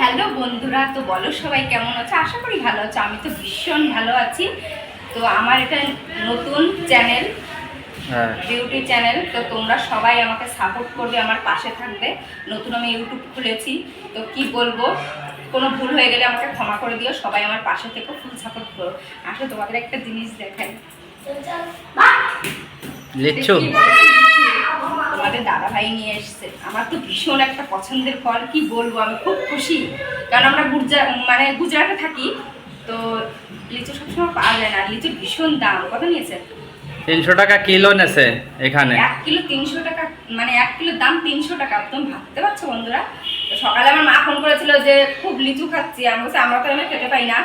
Hello বন্ধুরা তো বলো সবাই কেমন আছে? আশা করি ভালো আছো। আমি তো ভীষণ ভালো আছি। তো আমার এটা নতুন চ্যানেল হ্যাঁ। বিউটি চ্যানেল তো তোমরা সবাই আমাকে সাপোর্ট করবে আমার পাশে থাকবে। নতুন আমি ইউটিউব খুলেছি। তো কি বলব কোনো ভুল হয়ে গেলে আমাকে ক্ষমা করে দিও। সবাই আমার পাশে থেকে ফুল সাপোর্ট করো। আসলে তোমাদের একটা জিনিস দেখাই। লিচ্ছু বলছি? দাদা ভাই নিয়ে এসছে। আমার তো ভীষণ একটা পছন্দের ফল কি বলব আমি খুব খুশি। কারণ আমরা গুজরা মানে গুজরাটে থাকি তো লিচু সবসময় পাওয়া যায় না। লিচুর ভীষণ দাম কত নিয়েছে তিনশো টাকা কিলো নেছে এখানে। এক কিলো তিনশো টাকা মানে এক কিলোর দাম তিনশো টাকা। তুমি ভাবতে পারছ বন্ধুরা? তো সকালে আমার মা ফোন করেছিল যে খুব লিচু খাচ্ছি। আমি বলছি আমরা তো এমনি খেতে পাই না।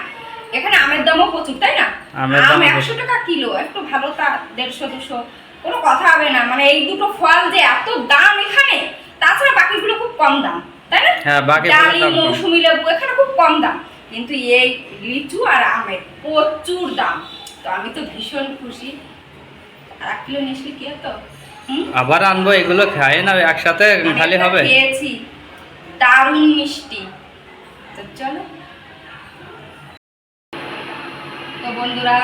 এখানে আমের দামও প্রচুর তাই না? আমের আম একশো টাকা কিলো একটু ভালো তা দেড়শো দুশো। কোনো কথা হবে না। মানে এই দুটো ফল যে এত দাম এখানে তাছাড়া বাকিগুলো খুব কম দাম তাই না? হ্যাঁ, কম। মৌসুমি লেবু এখানে খুব কম দাম। কিন্তু এই লিচু আর আমের প্রচুর দাম। তো আমি তো ভীষণ খুশি। আর এক কিলো কি আবার আনব এগুলো খাই না একসাথে খালি হবে। খেয়েছি। দারুণ মিষ্টি। তো চলো। তো বন্ধুরা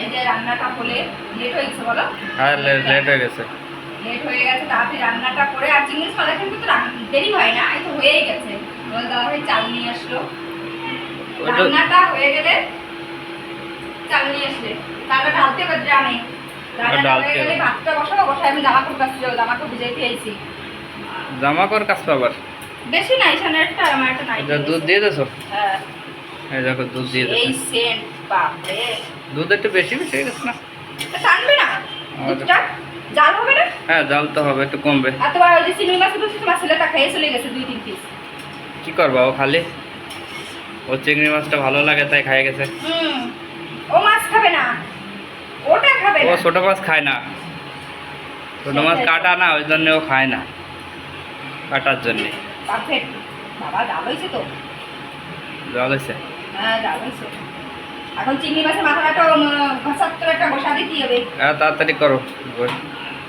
এই যে রান্নাটা হলে লেট হয়ে বলো? হ্যাঁ লেট হয়ে গেছে। লেট হয়ে গেছে তাড়াতাড়ি রান্নাটা করে আর চিংড়ি মাছ কিন্তু দেরি হয় না এই তো হয়েই গেছে। দাদা ভাই চাল নিয়ে আসলো। রান্নাটা হয়ে গেলে চাল নিয়ে আসলে তারপর ঢালতে হবে ড্রামে রান্নাটা হয়ে গেলে ভাতটা বসাবো বসায় আমি জামা কাপড় কাচতে যাব জামা কাপড় ভিজাই খেয়েছি। জামা বেশি নাই সামনে একটা আমার একটা নাই দুধ দিয়ে দেছো হ্যাঁ। এই দেখো দুধ দিয়ে এই সেন্ট। বাপরে। দুধ একটু বেশি বেশি হয়ে গেছে না? টানবে না? দুধটা জাল হবে না? হ্যাঁ জাল তো হবে একটু কমবে। আর তোমার ওই যে চিংড়ি মাছ দুটো তোমার ছেলেটা খেয়ে চলে গেছে দুই তিন পিস কি করবা ও খালি? ও চিংড়ি মাছটা ভালো লাগে তাই খাই গেছে। হুম। ও মাছ খাবে না। ওটা খাবে ও ছোট মাছ খায় না। ছোট মাছ কাটা না ওই জন্য ও খায় না। কাটার জন্যে। পারফেক্ট বাবা জাল হয়েছে তো? জল হয়েছে হ্যাঁ জাল হয়েছে এখন চিংড়ি মাছের মাথাটা ঘষাত্তর একটা হবে। হ্যাঁ তাড়াতাড়ি করো।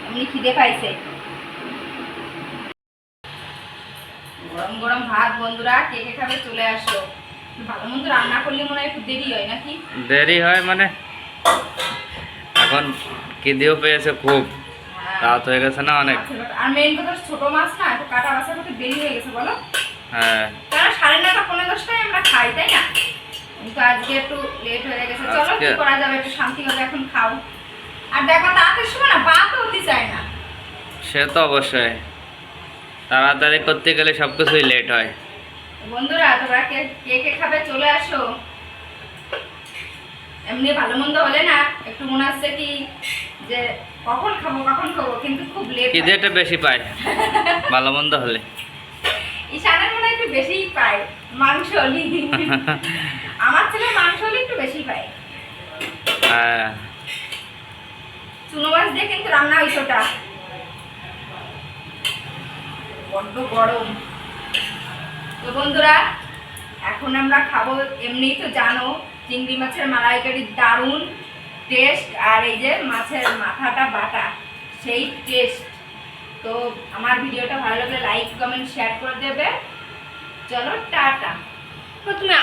এমনি খিদে পাইছে। গরম গরম ভাত বন্ধুরা কে কে খাবে চলে আসো। ভালো মন্দ রান্না করলে মনে হয় একটু দেরি হয় নাকি? দেরি হয় মানে? এখন খিদেও পেয়েছে খুব। হ্যাঁ। রাত হয়ে গেছে না অনেক? আর মেন কথা ছোট মাছ না একটু কাটা বাছা করতে দেরি হয়ে গেছে বলো। হ্যাঁ। কারণ সাড়ে নটা পনেরো দশটায় আমরা খাই তাই না? কিন্তু আজকে একটু লেট হয়ে গেছে। চলো কি করা যাবে? একটু শান্তিভাবে এখন খাও। আর দেখো তাড়াতাড়ি সময় না ভাতও হতে চায় না। সে তো অবশ্যই। তাড়াতাড়ি করতে গেলে সব কিছুই লেট হয়। বন্ধুরা তোমরা কে কে কে খাবে চলে আসো। এমনি ভালো মন্দ হলে না একটু মনে হচ্ছে কি যে কখন খাব কখন খাব কিন্তু খুব লেট খিদেটা বেশি পায়। ভালো মন্দ হলে। ঈশানের একটু বেশিই পায় মাংস আমার ছেলে মাংস একটু বেশি পায়। হ্যাঁ। চুনো মাছ দিয়ে কিন্তু রান্না হয়েছে ওটা। বড্ড গরম। তো বন্ধুরা এখন আমরা খাব এমনিই তো জানো চিংড়ি মাছের মালাইকারির দারুণ টেস্ট আর এই যে মাছের মাথাটা বাটা সেই টেস্ট তো আমার ভিডিওটা ভালো লাগলে লাইক কমেন্ট শেয়ার করে দেবে। চলো টাটা। তুমি